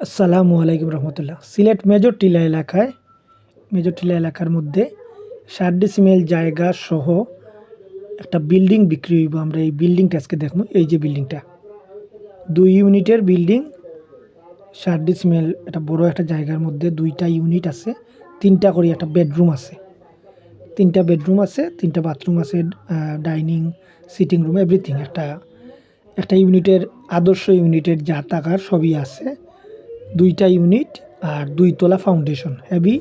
আসসালামু আলাইকুম রহমতুল্লাহ। সিলেট মেজর টিলা এলাকায়, মেজর টিলা এলাকার মধ্যে ষাট ডিসিমেল জায়গা সহ একটা বিল্ডিং বিক্রি হইব। আমরা এই বিল্ডিংটা আজকে দেখব। এই যে বিল্ডিংটা, দুই ইউনিটের বিল্ডিং, ষাট ডিসিমেল একটা বড় একটা জায়গার মধ্যে দুইটা ইউনিট আছে, তিনটা করে একটা বেডরুম আছে। তিনটা বেডরুম আছে, তিনটা বাথরুম আছে ডাইনিং, সিটিং রুম, এভরিথিং। একটা একটা ইউনিটের আদর্শ ইউনিটের যা টাকার সবই আছে। দুইটা ইউনিট আর দুই দুইতলা ফাউন্ডেশন, হেভি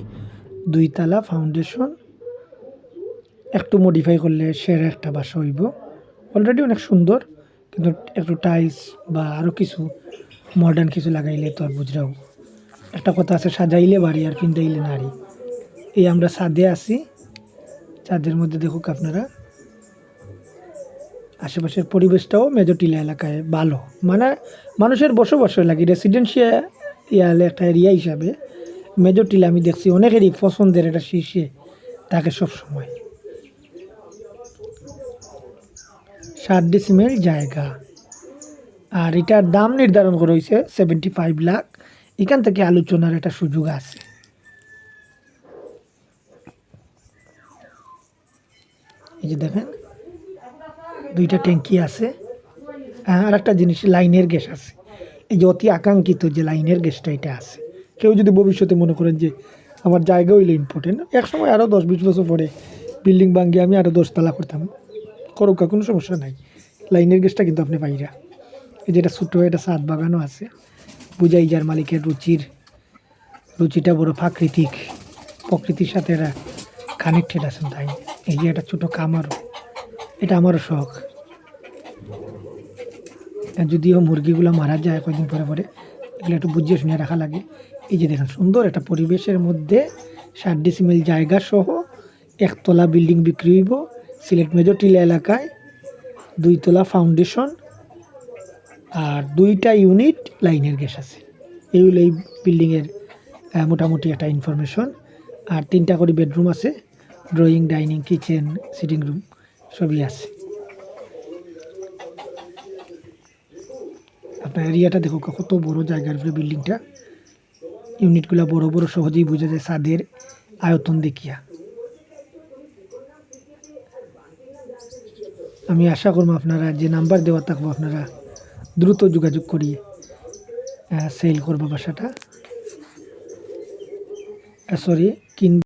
দুইতলা ফাউন্ডেশন। একটু মডিফাই করলে সেরা একটা বাসা হইব। অলরেডি অনেক সুন্দর, কিন্তু একটু টাইলস বা আরও কিছু মডার্ন কিছু লাগাইলে তো আর বুঝরাও। একটা কথা আছে, সাজাইলে বাড়ি আর পিন্দাইলে নারী। এই আমরা ছাদে আছি। ছাদের মধ্যে দেখুক আপনারা। আশেপাশের পরিবেশটাও মেজটিলা এলাকায় ভালো। মানে মানুষের বসবাস লাগে ইয়াল একটা এরিয়া হিসাবে মেজটিলা আমি দেখছি অনেকেরই পছন্দের একটা শীর্ষে থাকে সব সময়। ষাট ডিসিমেল জায়গা। আর এটার দাম নির্ধারণ করা হয়েছে সেভেন্টি ফাইভ লাখ এখান থেকে আলোচনার একটা সুযোগ আছে। এই যে দেখেন, দুইটা ট্যাঙ্কি আছে। আর একটা জিনিস, লাইনের গ্যাস আছে। এই যে অতি আকাঙ্ক্ষিত যে লাইনের গ্যাসটা এটা আছে। কেউ যদি ভবিষ্যতে মনে করেন যে আমার জায়গা হইলে ইম্পর্টেন্ট এক সময় আরও দশ বিশ বছর পরে বিল্ডিং ভাঙ্গিয়ে আমি আরও দশতলা করতাম। করুক কোনো সমস্যা নাই। লাইনের গ্যাসটা কিন্তু আপনি পাইরা। এই যে যেটা ছোটো একটা সাত বাগানও আছে। বুঝাই যার মালিকের রুচির, রুচিটা বড় প্রাকৃতিক। প্রকৃতির সাথে এরা কানেক্টেড আছেন তাই। এই যে একটা ছোটো কামারও এটা আমারও শখ। যদিও মুরগিগুলো মারা যায় কয়েকদিন পরে পরে, এগুলো একটু বুঝিয়ে শুনে রাখা লাগে। এই যে দেখেন, সুন্দর একটা পরিবেশের মধ্যে ষাট ডিসিমেল জায়গা সহ একতলা বিল্ডিং বিক্রি হইব। সিলেট মেজর টিলা এলাকায় দুইতলা ফাউন্ডেশন আর দুইটা ইউনিট লাইনের গ্যাস আছে। এই হলো এই বিল্ডিংয়ের মোটামুটি একটা ইনফরমেশন আর তিনটা করে বেডরুম আছে drawing dining kitchen sitting room সবই আছে। আপনার এরিয়াটা দেখো কত বড় জায়গার উপরে বিল্ডিংটা ইউনিটগুলো বড় বড়, সহজেই বোঝা যায় ছাদের আয়তন দেখিয়া। আমি আশা করব আপনারা যে নাম্বার দেওয়া থাকব, আপনারা দ্রুত যোগাযোগ করিয়ে সেল করব বাসাটা। সরি কিন